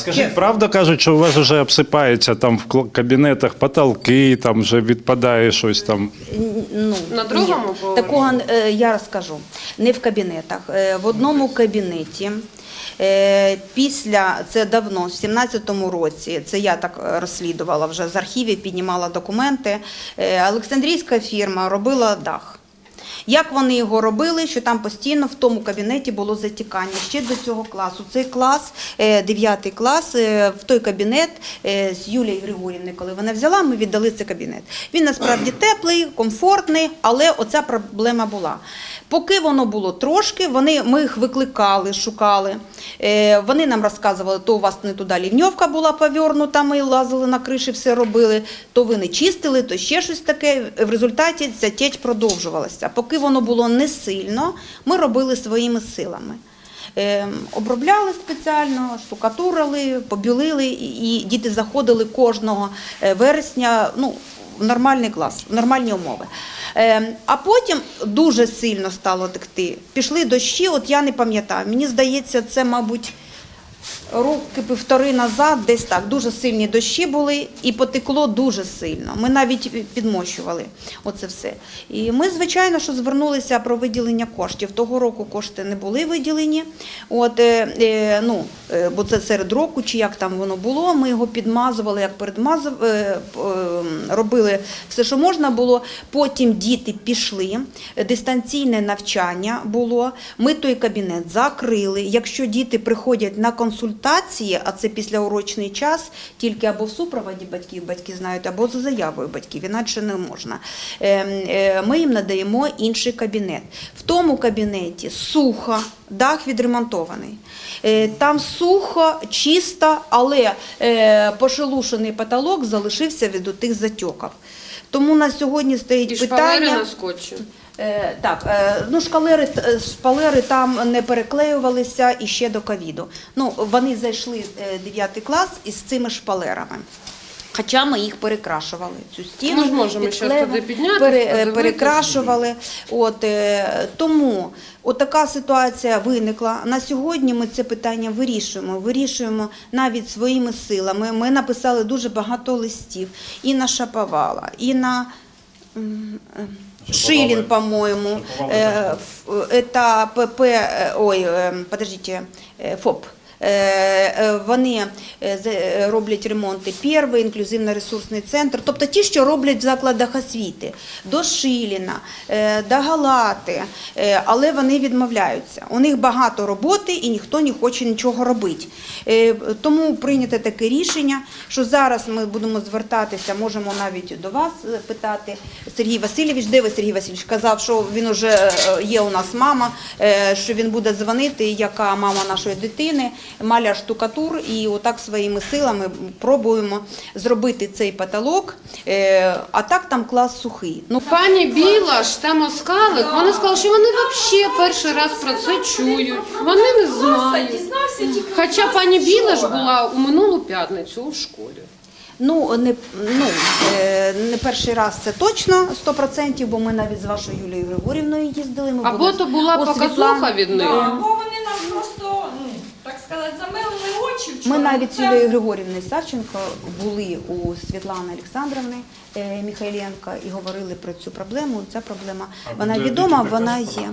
Скажіть, правда кажуть, що у вас вже обсипається там в кабінетах потолки, там вже відпадає щось там. Ну, На другому ні. поверсі? Такого е, я розкажу. Не в кабінетах. Е, В одному кабінеті. е, Після це давно, в 17-му році, це я так розслідувала вже з архівів, піднімала документи. е, Олександрійська фірма робила дах. Як вони його робили, що там постійно в тому кабінеті було затікання ще до цього класу. Цей клас, 9 клас, е, в той кабінет е, з Юлією Григорівною, коли вона взяла, ми віддали цей кабінет. Він насправді теплий, комфортний, але оця проблема була. Поки воно було трошки, вони, ми їх викликали, шукали. Е, Вони нам розказували, то у вас не туди лівньовка була повернута, ми лазили на криші, все робили, то ви не чистили, то ще щось таке. В результаті ця течь продовжувалася. Поки воно було не сильно, ми робили своїми силами. Е, Обробляли спеціально, штукатурили, побілили, і і діти заходили кожного е, вересня ну, в нормальний клас, в нормальні умови. Е, А потім дуже сильно стало текти. Пішли дощі, от я не пам'ятаю. Мені здається, це, мабуть, роки півтори назад, десь так, дуже сильні дощі були і потекло дуже сильно. Ми навіть підмощували оце все. І ми, звичайно, що звернулися про виділення коштів. Того року кошти не були виділені. От, е, е, ну, е, бо це серед року, чи як там воно було. Ми його підмазували, як передмазав, робили все, що можна було. Потім діти пішли, дистанційне навчання було. Ми той кабінет закрили. Якщо діти приходять на консультації, а це післяурочний час, тільки або в супроводі батьків, батьки знають, або за заявою батьків, інакше не можна. Е, е, Ми їм надаємо інший кабінет. В тому кабінеті сухо, дах відремонтований. Е, Там сухо, чисто, але е, пошелушений потолок залишився від тих затьоків. Тому на сьогодні стоїть І питання. на скотчі. Е, Так, е, ну шкалери, шпалери там не переклеювалися і ще до ковіду. Ну, вони зайшли 9 клас із цими шпалерами. Хоча ми їх перекрашували цю стіну. Ми ж можемо під туди піднятись, пере- е, перекрашували. От, е, тому от така ситуація виникла. На сьогодні ми це питання вирішуємо. Вирішуємо навіть своїми силами. Ми написали дуже багато листів і на Шаповала, і на м, е, Шилін, по-моему. Э, ф- Это ПП, э, ой, э, подождите, э, ФОП. Е, е, Вони е, роблять ремонти перший інклюзивно-ресурсний центр, тобто ті, що роблять в закладах освіти, до Шиліна, до Галати, але вони відмовляються. У них багато роботи і ніхто не хоче нічого робити. Тому прийнято таке рішення, що зараз ми будемо звертатися, можемо навіть до вас питати. Сергій Васильович, де ви Сергій Васильович? Казав, що він уже е, є у нас мама, що він буде дзвонити, яка мама нашої дитини, маляр штукатур, і отак своїми силами пробуємо зробити цей потолок. Е, А так там клас сухий. Ну, Пані Біла ж та Москалик, вони сказали, що вони взагалі перший раз про це чують. Вони не знають. Хоча пані Біла ж була у минулу п'ятницю у школі. Ну, не, ну, е, не перший раз це точно 100%, бо ми навіть з вашою Юлією Григорівною їздили. Ми Або були то була показуха від них. Да, бо вони нам просто, ну, так сказати, замилили очі вчора. Ми навіть з Це- Юлією Григорівною Савченко були у Світлани Олександровни е, Міхайленка і говорили про цю проблему. Ця проблема вона відома, вона є.